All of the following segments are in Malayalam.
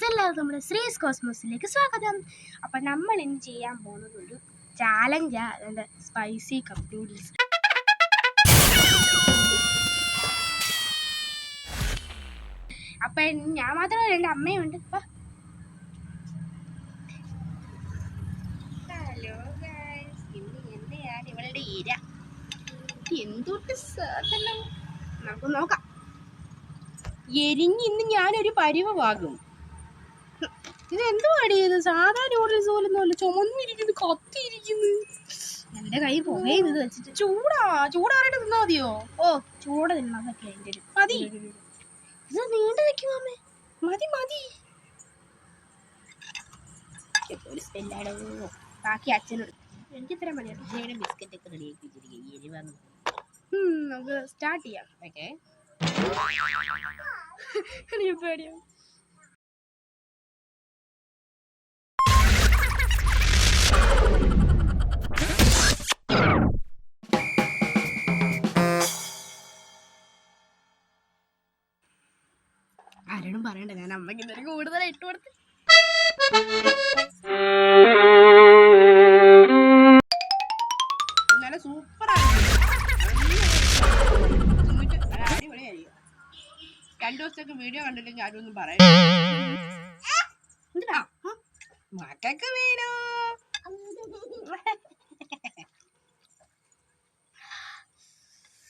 ഗൈസ് എല്ലാവർക്കും നമ്മുടെ ശ്രീസ് കോസ്മോസിലേക്ക് സ്വാഗതം. അപ്പം നമ്മൾ ഇന്ന് ചെയ്യാൻ പോകുന്നത് ഒരു ചാലഞ്ച് അതുകൊണ്ട് സ്പൈസി കപ്പ് നൂഡിൽസ് അപ്പം ഞാൻ മാത്രമല്ല എന്റെ അമ്മയുണ്ട് ഹലോ എന്തെയാണ് ഇവളുടെ ഇര? എന്തൊട്ട് നമുക്ക് നോക്കാം. എരിഞ്ഞ് ഇന്ന് ഞാനൊരു പരിവമാകും ഇത് എന്തുവാടി ഇത്? സാധാ നൂഡിൽസ് പോലൊന്നുമല്ല ചുമന്നിരിക്കുന്നു കത്തിയിരിക്കുന്നു. എന്റെ കൈ പോയേ ഇത് വെച്ചിട്ട്. ചൂടാ. ചൂടാറായിട്ട് തിന്നാ മതിയോ? ഓ ചൂട് തിന്നതൊക്കെ അതിന്റെ ഒരു മതി. ഇത് നീണ്ടു നിൽക്കും അമ്മേ. മതി മതി. ഒരു സ്മെല്ലാടോ ബാക്കി അച്ഛനോട് എനിക്ക് ഇത്ര മതിയാണ് ബിസ്ക്കറ്റ് ഒക്കെ റെഡിയാക്കി വെച്ചിരിക്കുക എരിവാന്ന് നമുക്ക് സ്റ്റാർട്ട് ചെയ്യാം. ഓക്കെ എനിക്ക് പേടിയാ. ആരോടും പറയണ്ട. ഞാൻ അമ്മയ്ക്ക് ഇതൊരു കൂടുതൽ ഇട്ട് കൊടുത്ത്. നല്ല സൂപ്പറാണ് അടിപൊളിയായിരിക്കും രണ്ടു ദിവസത്തേക്ക് വീഡിയോ കണ്ടില്ലെങ്കിൽ ആരും ഒന്നും പറയാം എന്തിനാ? മക്കൾക്ക് വീണു.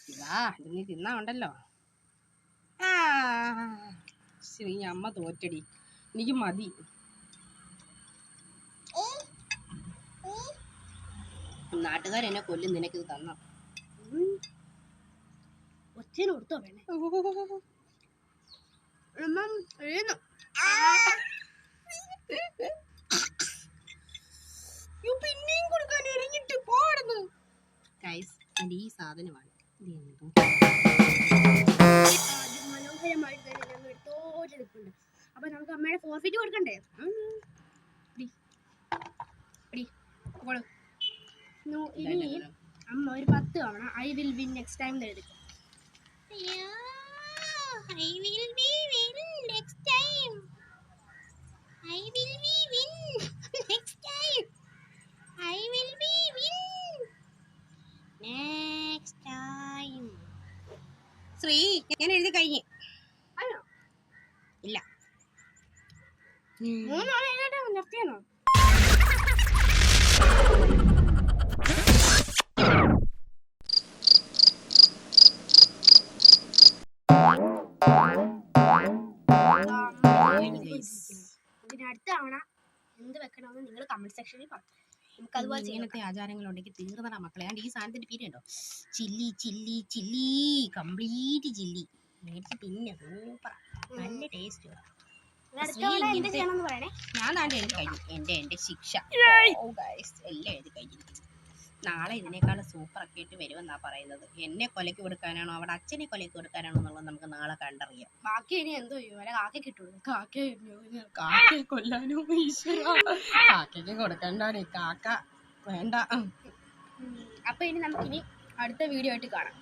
ഇതാ ഇത് നീ തിന്നാ ഉണ്ടല്ലോ. ആ. ശരി അമ്മ തോറ്റടി. എനിക്ക് മതി. നാട്ടുകാരെന്നെ കൊല്ലും നിനക്കിത് തന്ന. ഒച്ചന് കൊടുത്തോ വേണേ പിന്നെയും കൊടുക്കാൻ എറിഞ്ഞിട്ട് പോടുന്നു ഗൈസ് എന്റെ ഈ സാധനമാണ്. ഇത് നമുക്ക് അമ്മയുടെ ഫോർഫിറ്റ് കൊടുക്കണ്ടേ? ഇനി അമ്മ ഒരു പത്ത് തവണ I will win next time എഴുതി ശ്രീ ഞാൻ എഴുതി കഴിഞ്ഞു. അയ്യോ. ഇല്ല. എഴുതട്ടെ നിർത്തിയെന്നോ? ഇതിന് അടുത്ത തവണ എന്ത് വെക്കണമെന്ന് നിങ്ങൾ കമന്റ് സെക്ഷനിൽ പറഞ്ഞു നമുക്ക് അതുപോലെ ഇങ്ങനത്തെ ആചാരങ്ങളുണ്ടെങ്കിൽ തീർന്നടാ മക്കളെ. ആണ്ട് ഈ സാധനത്തിന്റെ പേരുണ്ടോ chilli chilli chilli. Complete chilli. മേടിച്ച് പിന്നെ സൂപ്പർ നല്ല ടേസ്റ്റ് ഞാൻ താണ്ട് എഴുതി കഴിഞ്ഞു. എന്റെ എന്റെ ശിക്ഷ. ഓ ഗൈസ് എല്ലാം എഴുതി കഴിഞ്ഞിരിക്കുന്നു. നാളെ ഇതിനേക്കാൾ സൂപ്പർ ഒക്കെ ആയിട്ട് വരുമെന്നാ പറയുന്നത്. എന്നെ കൊലയ്ക്ക് കൊടുക്കാനാണോ? അവിടെ അച്ഛനെ കൊലയ്ക്ക് കൊടുക്കാനാണോ എന്നുള്ളത് നമുക്ക് നാളെ കണ്ടറിയാം. ബാക്കി ഇനി എന്തോ ചെയ്യും? കാക്ക കിട്ടുള്ളൂ കാക്ക കാക്കയെ കൊല്ലാനോ കാക്കയ്ക്ക് കൊടുക്കണ്ടാണ് കാക്ക വേണ്ട. അപ്പൊ ഇനി നമുക്കിനി അടുത്ത വീഡിയോ ആയിട്ട് കാണാം.